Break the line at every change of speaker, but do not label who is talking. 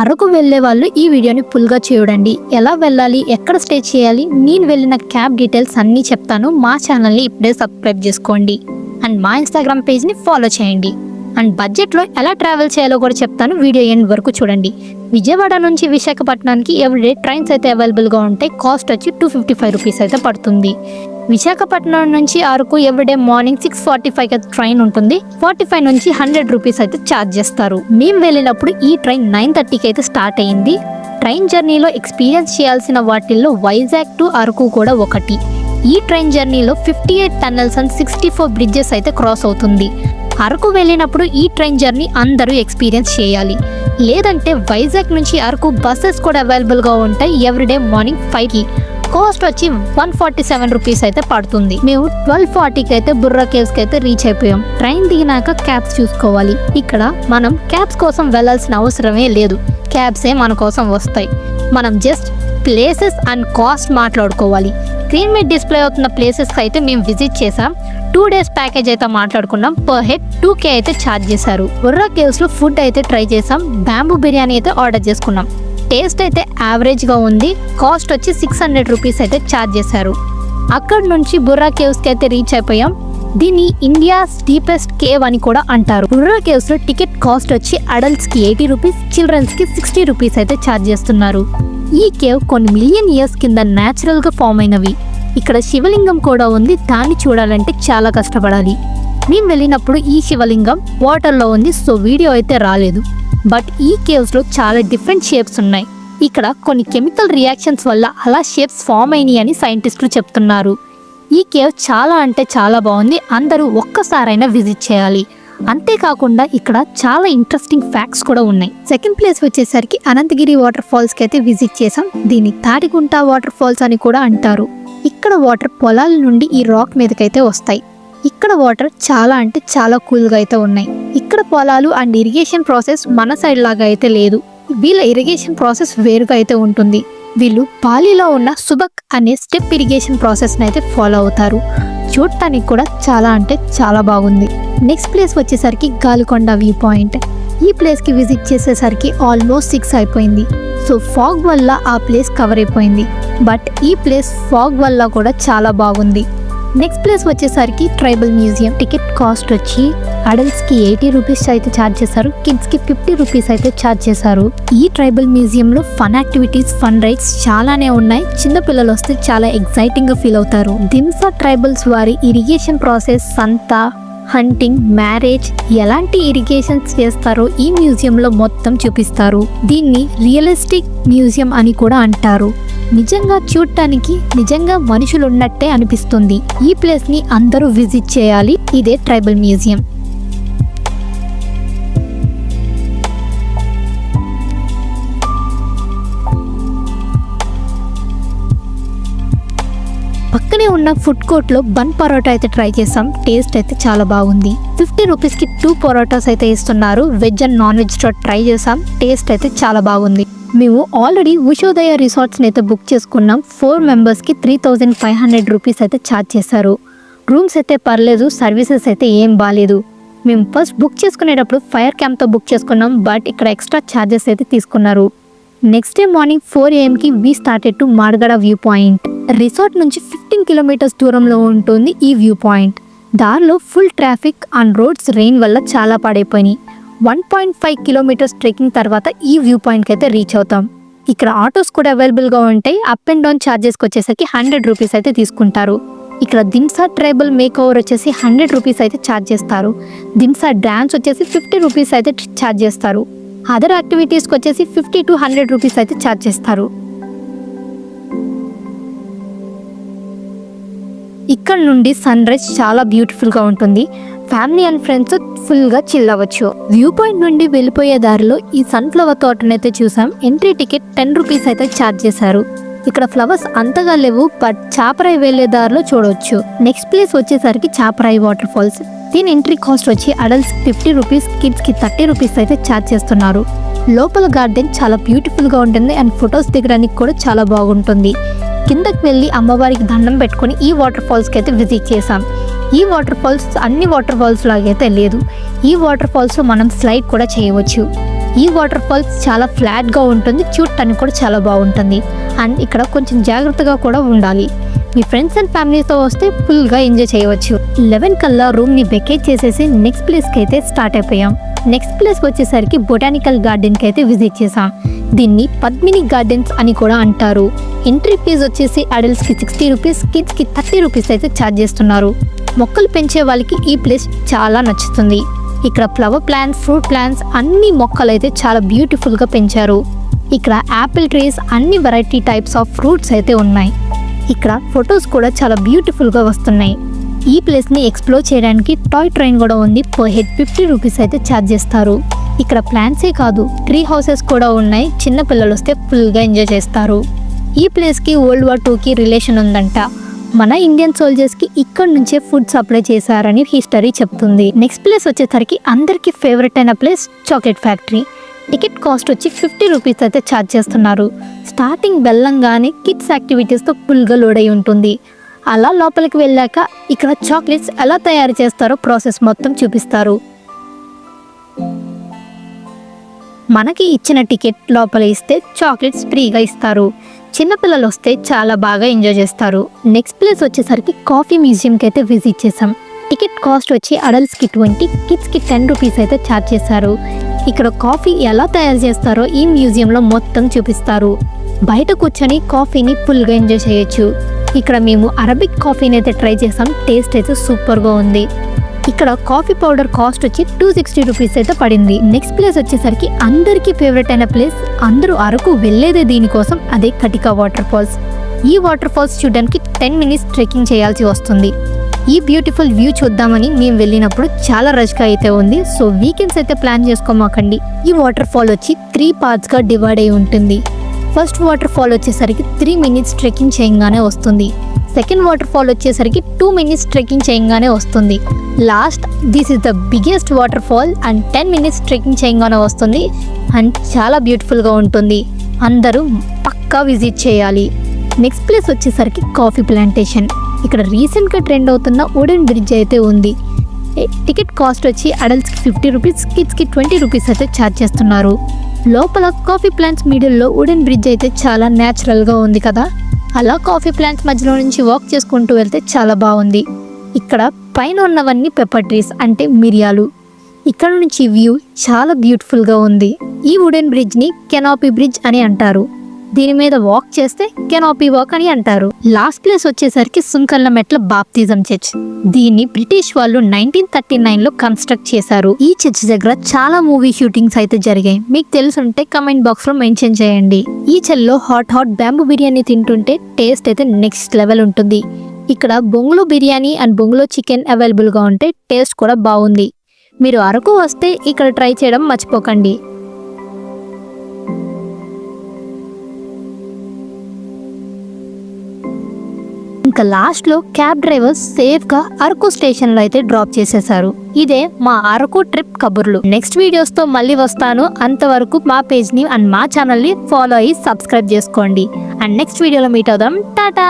అరకు వెళ్ళే వాళ్ళు ఈ వీడియోని ఫుల్గా చూడండి. ఎలా వెళ్ళాలి? ఎక్కడ స్టే చేయాలి? నేను వెళ్ళిన క్యాబ్ డీటెయిల్స్ అన్నీ చెప్తాను. మా ఛానల్ని ఇప్పుడే సబ్స్క్రైబ్ చేసుకోండి. అండ్ మా ఇన్స్టాగ్రామ్ పేజ్ని ఫాలో చేయండి. అండ్ బడ్జెట్లో ఎలా ట్రావెల్ చేయాలో కూడా చెప్తాను. వీడియో ఎండ్ వరకు చూడండి. విజయవాడ నుంచి విశాఖపట్నానికి ఎవ్రీడే ట్రైన్స్ అయితే అవైలబుల్గా ఉంటాయి కాస్ట్ వచ్చి టూ ఫిఫ్టీ ఫైవ్ రూపీస్ అయితే పడుతుంది. విశాఖపట్నం నుంచి Araku everyday morning six forty five train ఉంటుంది. ఫార్టీ ఫైవ్ నుంచి హండ్రెడ్ రూపీస్ అయితే ఛార్జ్ చేస్తారు. మేము వెళ్ళినప్పుడు ఈ ట్రైన్ నైన్ థర్టీకి అయితే స్టార్ట్ అయింది. ట్రైన్ జర్నీలో ఎక్స్పీరియన్స్ చేయాల్సిన వాటిల్లో వైజాగ్ టు అరకు కూడా ఒకటి. ఈ ట్రైన్ జర్నీలో fifty eight tunnels and sixty four bridges అయితే క్రాస్ అవుతుంది. అరకు వెళ్ళినప్పుడు ఈ ట్రైన్ జర్నీ అందరూ ఎక్స్పీరియన్స్ చేయాలి. లేదంటే వైజాగ్ నుంచి అరకు బస్సెస్ కూడా అవైలబుల్గా ఉంటాయి ఎవ్రీడే మార్నింగ్ ఫైవ్కి కాస్ట్ వచ్చి వన్ ఫార్టీ సెవెన్ రూపీస్ అయితే పడుతుంది. మేము ట్వెల్వ్ ఫార్టీకి అయితే బుర్రా కేవ్స్కి అయితే రీచ్ అయిపోయాం. ట్రైన్ దిగినాక క్యాబ్స్ చూసుకోవాలి. ఇక్కడ మనం క్యాబ్స్ కోసం వెళ్ళాల్సిన అవసరమే లేదు. క్యాబ్సే మన కోసం వస్తాయి. మనం జస్ట్ ప్లేసెస్ అండ్ కాస్ట్ మాట్లాడుకోవాలి. స్క్రీన్ మీద డిస్ప్లే అవుతున్న ప్లేసెస్ అయితే మేము విజిట్ చేసాం టూ డేస్ ప్యాకేజ్ అయితే మాట్లాడుకున్నాం. పర్ హెడ్ టూ కే అయితే ఛార్జ్ చేశారు. బుర్రా కేవ్స్లో ఫుడ్ అయితే ట్రై చేసాం బ్యాంబూ బిర్యానీ అయితే ఆర్డర్ చేసుకున్నాం. టేస్ట్ అయితే యావరేజ్గా ఉంది. కాస్ట్ వచ్చి సిక్స్ హండ్రెడ్ రూపీస్ అయితే ఛార్జ్ చేశారు. అక్కడ నుంచి బుర్రా కేవ్స్కి అయితే రీచ్ అయిపోయాం. దీన్ని ఇండియా డీపెస్ట్ కేవ్ అని కూడా అంటారు. బుర్రా కేవ్స్లో టికెట్ కాస్ట్ వచ్చి అడల్ట్స్కి ఎయిటీ రూపీస్ చిల్డ్రన్స్కి సిక్స్టీ రూపీస్ అయితే ఛార్జ్ చేస్తున్నారు. ఈ కేవ్ కొన్ని మిలియన్ ఇయర్స్ కింద న్యాచురల్గా ఫామ్ అయినవి. ఇక్కడ శివలింగం కూడా ఉంది. దాన్ని చూడాలంటే చాలా కష్టపడాలి. మేము వెళ్ళినప్పుడు ఈ శివలింగం వాటర్లో ఉంది. సో వీడియో అయితే రాలేదు. బట్ ఈ కేవ్స్లో చాలా డిఫరెంట్ షేప్స్ ఉన్నాయి. ఇక్కడ కొన్ని కెమికల్ రియాక్షన్స్ వల్ల అలా షేప్స్ ఫామ్ అయినాయి అని సైంటిస్టులు చెప్తున్నారు. ఈ కేవ్ చాలా అంటే చాలా బాగుంది. అందరూ ఒక్కసారైనా విజిట్ చేయాలి. అంతేకాకుండా ఇక్కడ చాలా ఇంట్రెస్టింగ్ ఫ్యాక్ట్స్ కూడా ఉన్నాయి. సెకండ్ ప్లేస్ వచ్చేసరికి అనంతగిరి వాటర్ ఫాల్స్కి అయితే విజిట్ చేసాం దీన్ని తాటిగుంట వాటర్ ఫాల్స్ అని కూడా అంటారు. ఇక్కడ వాటర్ పొలాల నుండి ఈ రాక్ మీదకైతే వస్తాయి. ఇక్కడ వాటర్ చాలా అంటే చాలా కూల్గా అయితే ఉన్నాయి. ఇక్కడ పొలాలు అండ్ ఇరిగేషన్ ప్రాసెస్ మన సైడ్ లాగా అయితే లేదు. వీళ్ళ ఇరిగేషన్ ప్రాసెస్ వేరుగా అయితే ఉంటుంది. వీళ్ళు పాలీలో ఉన్న సుబక్ అనే స్టెప్ ఇరిగేషన్ ప్రాసెస్ని అయితే ఫాలో అవుతారు. చూడటానికి కూడా చాలా అంటే చాలా బాగుంది. నెక్స్ట్ ప్లేస్ వచ్చేసరికి గాలికొండ వ్యూ పాయింట్ ఈ ప్లేస్కి విజిట్ చేసేసరికి ఆల్మోస్ట్ సిక్స్ అయిపోయింది. సో ఫాగ్ వల్ల ఆ ప్లేస్ కవర్ అయిపోయింది. బట్ ఈ ప్లేస్ ఫాగ్ వల్ల కూడా చాలా బాగుంది. నెక్స్ట్ ప్లేస్ వచ్చేసరికి ట్రైబల్ మ్యూజియం టికెట్ కాస్ట్ వచ్చి అడల్ట్స్కి ఎయిటీ రూపీస్ అయితే ఛార్జ్ చేశారు. కిడ్స్కి ఫిఫ్టీ రూపీస్ అయితే ఛార్జ్ చేశారు. ఈ ట్రైబల్ మ్యూజియంలో ఫన్ యాక్టివిటీస్ ఫన్ రైడ్స్ చాలానే ఉన్నాయి. చిన్న పిల్లలు వస్తే చాలా ఎక్సైటింగ్గా ఫీల్ అవుతారు. దింసా ట్రైబల్స్ వారి ఇరిగేషన్ ప్రాసెస్ సంతా హంటింగ్ మ్యారేజ్ ఎలాంటి ఇరిగేషన్స్ చేస్తారో ఈ మ్యూజియంలో మొత్తం చూపిస్తారు. దీన్ని రియలిస్టిక్ మ్యూజియం అని కూడా అంటారు. నిజంగా చూడటానికి నిజంగా మనుషులు ఉన్నట్టే అనిపిస్తుంది. ఈ ప్లేస్ని అందరూ విజిట్ చేయాలి. ఇదే ట్రైబల్ మ్యూజియం. పక్కనే ఉన్న ఫుడ్ కోర్ట్లో బన్ పరోటా అయితే ట్రై చేసాం. టేస్ట్ అయితే చాలా బాగుంది. ఫిఫ్టీ రూపీస్కి టూ పొరోటాస్ అయితే ఇస్తున్నారు. వెజ్ అండ్ నాన్ వెజ్తో ట్రై చేసాం టేస్ట్ అయితే చాలా బాగుంది. మేము ఆల్రెడీ ఉషోదయ రిసార్ట్స్ని అయితే బుక్ చేసుకున్నాం. ఫోర్ మెంబర్స్కి three thousand five hundred rupees అయితే ఛార్జ్ చేశారు. రూమ్స్ అయితే పర్లేదు సర్వీసెస్ అయితే ఏం బాగాలేదు మేము ఫస్ట్ బుక్ చేసుకునేటప్పుడు ఫైర్ క్యాంప్తో బుక్ చేసుకున్నాం బట్ ఇక్కడ ఎక్స్ట్రా ఛార్జెస్ అయితే తీసుకున్నారు. Next day morning four ఏఎంకి we started to Margada view point. Resort నుంచి ఫిఫ్టీన్ కిలోమీటర్స్ దూరంలో ఉంటుంది ఈ వ్యూ పాయింట్. దారిలో full traffic and roads rain వల్ల చాలా పాడైపోయినాయి. One point five kilometres trekking తర్వాత ఈ వ్యూ పాయింట్కి అయితే రీచ్ అవుతాం. ఇక్కడ ఆటోస్ కూడా అవైలబుల్గా ఉంటాయి. అప్ అండ్ డౌన్ ఛార్జెస్కి వచ్చేసరికి హండ్రెడ్ రూపీస్ అయితే తీసుకుంటారు. ఇక్కడ దిన్సా ట్రైబల్ మేక్ ఓవర్ వచ్చేసి హండ్రెడ్ రూపీస్ అయితే ఛార్జ్ చేస్తారు. దిన్సా డ్యాన్స్ వచ్చేసి ఫిఫ్టీ రూపీస్ అయితే ఛార్జ్ చేస్తారు. అదర్ యాక్టివిటీస్కి వచ్చేసి ఫిఫ్టీ టు హండ్రెడ్ రూపీస్ అయితే ఛార్జ్ చేస్తారు. ఇక్కడ నుండి సన్ రైజ్ చాలా బ్యూటిఫుల్గా ఉంటుంది. ఫ్యామిలీ అండ్ ఫ్రెండ్స్ ఫుల్గా చిల్ అవ్వచ్చు. వ్యూ పాయింట్ నుండి వెళ్ళిపోయే దారిలో ఈ సన్ఫ్లవర్ తోటనైతే చూసాం. ఎంట్రీ టికెట్ టెన్ రూపీస్ అయితే ఛార్జ్ చేశారు. ఇక్కడ ఫ్లవర్స్ అంతగా లేవు బట్ చాపరాయి వెళ్ళే దారిలో చూడవచ్చు నెక్స్ట్ ప్లేస్ వచ్చేసరికి చాపరాయి వాటర్ ఫాల్స్. దీని ఎంట్రీ కాస్ట్ వచ్చి అడల్ట్స్ ఫిఫ్టీ రూపీస్ కిడ్స్కి థర్టీ రూపీస్ అయితే ఛార్జ్ చేస్తున్నారు. లోపల గార్డెన్ చాలా బ్యూటిఫుల్గా ఉంటుంది అండ్ ఫొటోస్ దిగడానికి కూడా చాలా బాగుంటుంది. కిందకి వెళ్ళి అమ్మవారికి దండం పెట్టుకొని ఈ వాటర్ ఫాల్స్కి అయితే విజిట్ చేసాం ఈ వాటర్ ఫాల్స్ అన్ని వాటర్ ఫాల్స్ లాగైతే లేదు. ఈ వాటర్ ఫాల్స్ మనం స్లైడ్ కూడా చేయవచ్చు. ఈ వాటర్ ఫాల్స్ చాలా ఫ్లాట్గా ఉంటుంది. చూడటానికి కూడా చాలా బాగుంటుంది. అండ్ ఇక్కడ కొంచెం జాగ్రత్తగా కూడా ఉండాలి. మీ ఫ్రెండ్స్ అండ్ ఫ్యామిలీతో వస్తే ఫుల్గా ఎంజాయ్ చేయవచ్చు. లెవెన్ కల్లా రూమ్ని వెకేట్ చేసేసి నెక్స్ట్ ప్లేస్కి అయితే స్టార్ట్ అయిపోయాం. నెక్స్ట్ ప్లేస్ వచ్చేసరికి బొటానికల్ గార్డెన్కి అయితే విజిట్ చేసాం దీన్ని పద్మిని గార్డెన్స్ అని కూడా అంటారు. ఎంట్రీ ఫీజు వచ్చేసి అడల్ట్స్కి సిక్స్టీ రూపీస్ కిడ్స్కి థర్టీ రూపీస్ అయితే ఛార్జ్ చేస్తున్నారు. మొక్కలు పెంచే వాళ్ళకి ఈ ప్లేస్ చాలా నచ్చుతుంది. ఇక్కడ ఫ్లవర్ ప్లాంట్స్ ఫ్రూట్ ప్లాంట్స్ అన్ని మొక్కలు అయితే చాలా బ్యూటిఫుల్గా పెంచారు. ఇక్కడ యాపిల్ ట్రీస్ అన్ని వెరైటీ టైప్స్ ఆఫ్ ఫ్రూట్స్ అయితే ఉన్నాయి. ఇక్కడ ఫొటోస్ కూడా చాలా బ్యూటిఫుల్గా వస్తున్నాయి. ఈ ప్లేస్ని ఎక్స్ప్లోర్ చేయడానికి టాయ్ ట్రైన్ కూడా ఉంది. పర్ హెడ్ ఫిఫ్టీ రూపీస్ అయితే ఛార్జ్ చేస్తారు. ఇక్కడ ప్లాంట్సే కాదు ట్రీ హౌసెస్ కూడా ఉన్నాయి. చిన్న పిల్లలు వస్తే ఫుల్గా ఎంజాయ్ చేస్తారు. ఈ ప్లేస్కి వరల్డ్ వార్ టూకి రిలేషన్ ఉందంట. మన ఇండియన్ సోల్జర్స్కి ఇక్కడ నుంచే ఫుడ్ సప్లై చేశారని హిస్టరీ చెప్తుంది. నెక్స్ట్ ప్లేస్ వచ్చేసరికి అందరికీ ఫేవరెట్ అయిన place chocolate factory ticket cost వచ్చి ఫిఫ్టీ రూపీస్ అయితే ఛార్జ్ చేస్తున్నారు. స్టార్టింగ్ బెల్లంగానే కిడ్స్ యాక్టివిటీస్తో ఫుల్గా లోడ్ అయి ఉంటుంది. అలా లోపలికి వెళ్ళాక ఇక్కడ చాక్లెట్స్ ఎలా తయారు చేస్తారో ప్రాసెస్ మొత్తం చూపిస్తారు. మనకి ఇచ్చిన టికెట్ లోపల ఇస్తే చాక్లెట్స్ ఫ్రీగా ఇస్తారు. చిన్నపిల్లలు వస్తే చాలా బాగా ఎంజాయ్ చేస్తారు. నెక్స్ట్ ప్లేస్ వచ్చేసరికి కాఫీ మ్యూజియంకి అయితే విజిట్ చేసాం టికెట్ కాస్ట్ వచ్చి అడల్ట్స్కి ట్వంటీ కిడ్స్కి టెన్ రూపీస్ అయితే ఛార్జ్ చేశారు. ఇక్కడ కాఫీ ఎలా తయారు చేస్తారో ఈ మ్యూజియంలో మొత్తం చూపిస్తారు. బయట కూర్చొని కాఫీని ఫుల్గా ఎంజాయ్ చేయొచ్చు. ఇక్కడ మేము అరబిక్ కాఫీని అయితే ట్రై చేసాం. టేస్ట్ అయితే సూపర్గా ఉంది. ఇక్కడ కాఫీ పౌడర్ కాస్ట్ వచ్చి టూ సిక్స్టీ రూపీస్ అయితే పడింది. నెక్స్ట్ ప్లేస్ వచ్చేసరికి అందరికీ ఫేవరెట్ అయిన ప్లేస్ అందరూ అరకు వెళ్ళేదే దీనికోసం అదే కటికా వాటర్ ఫాల్స్ ఈ వాటర్ ఫాల్స్ చూడడానికి టెన్ మినిట్స్ ట్రెక్కింగ్ చేయాల్సి వస్తుంది. ఈ బ్యూటిఫుల్ వ్యూ చూద్దామని మేము వెళ్ళినప్పుడు చాలా రష్గా అయితే ఉంది. సో వీకెండ్స్ అయితే ప్లాన్ చేసుకోమాకండి. ఈ వాటర్ ఫాల్ వచ్చి త్రీ పార్ట్స్గా డివైడ్ అయి ఉంటుంది. ఫస్ట్ వాటర్ ఫాల్ వచ్చేసరికి త్రీ మినిట్స్ ట్రెక్కింగ్ చేయంగానే వస్తుంది. సెకండ్ వాటర్ ఫాల్ వచ్చేసరికి టూ మినిట్స్ ట్రెక్కింగ్ చేయంగానే వస్తుంది. Last this is the biggest water fall and ten minutes trekking చేయంగానే వస్తుంది అండ్ చాలా బ్యూటిఫుల్గా ఉంటుంది. అందరూ పక్కా విజిట్ చేయాలి. నెక్స్ట్ ప్లేస్ వచ్చేసరికి కాఫీ ప్లాంటేషన్. ఇక్కడ రీసెంట్గా ట్రెండ్ అవుతున్న వుడెన్ బ్రిడ్జ్ అయితే ఉంది. టికెట్ కాస్ట్ వచ్చి అడల్ట్స్కి ఫిఫ్టీ రూపీస్ కిడ్స్కి ట్వంటీ రూపీస్ అయితే ఛార్జ్ చేస్తున్నారు. లోపల కాఫీ ప్లాంట్స్ మిడిల్లో వుడెన్ బ్రిడ్జ్ అయితే చాలా న్యాచురల్గా ఉంది కదా? అలా కాఫీ ప్లాంట్స్ మధ్యలో నుంచి వాక్ చేసుకుంటూ వెళ్తే చాలా బాగుంది. ఇక్కడ పైన ఉన్నవన్నీ పెప్పర్ ట్రీస్ అంటే మిరియాలు. ఇక్కడ నుంచి వ్యూ చాలా బ్యూటిఫుల్గా ఉంది. ఈ వుడెన్ బ్రిడ్జ్ని కెనాపీ బ్రిడ్జ్ అని అంటారు. దీని మీద వాక్ చేస్తే కెనాపీ వాక్ అని అంటారు. లాస్ట్ ప్లేస్ వచ్చేసరికి సుంకర్ల మెట్ల బాప్తిజం చర్చ్ దీన్ని బ్రిటిష్ వాళ్ళు నైన్టీన్ థర్టీ నైన్లో కన్స్ట్రక్ట్ చేశారు. ఈ చర్చ్ దగ్గర చాలా మూవీ షూటింగ్స్ అయితే జరిగాయి. మీకు తెలుసుంటే కమెంట్ బాక్స్లో మెన్షన్ చేయండి. ఈ చెల్లో హాట్ హాట్ బ్యాంబు బిర్యానీ తింటుంటే టేస్ట్ అయితే నెక్స్ట్ లెవెల్ ఉంటుంది. ఇక్కడ బొంగులో బిర్యానీ అండ్ బొంగులో చికెన్ అవైలబుల్గా ఉంటే టేస్ట్ కూడా బాగుంది. మీరు అరకు వస్తే ఇక్కడ ట్రై చేయడం మర్చిపోకండి. ఇంకా లాస్ట్లో క్యాబ్ డ్రైవర్ సేఫ్గా అరకు స్టేషన్లో అయితే డ్రాప్ చేసేశారు ఇదే మా అరకు ట్రిప్ కబుర్లు. నెక్స్ట్ వీడియోస్తో మళ్ళీ వస్తాను. అంతవరకు మా పేజ్ని అండ్ మా ఛానల్ని ఫాలో అయ్యి సబ్స్క్రైబ్ చేసుకోండి. అండ్ నెక్స్ట్ వీడియోలో మీట్ అవుదాం. టాటా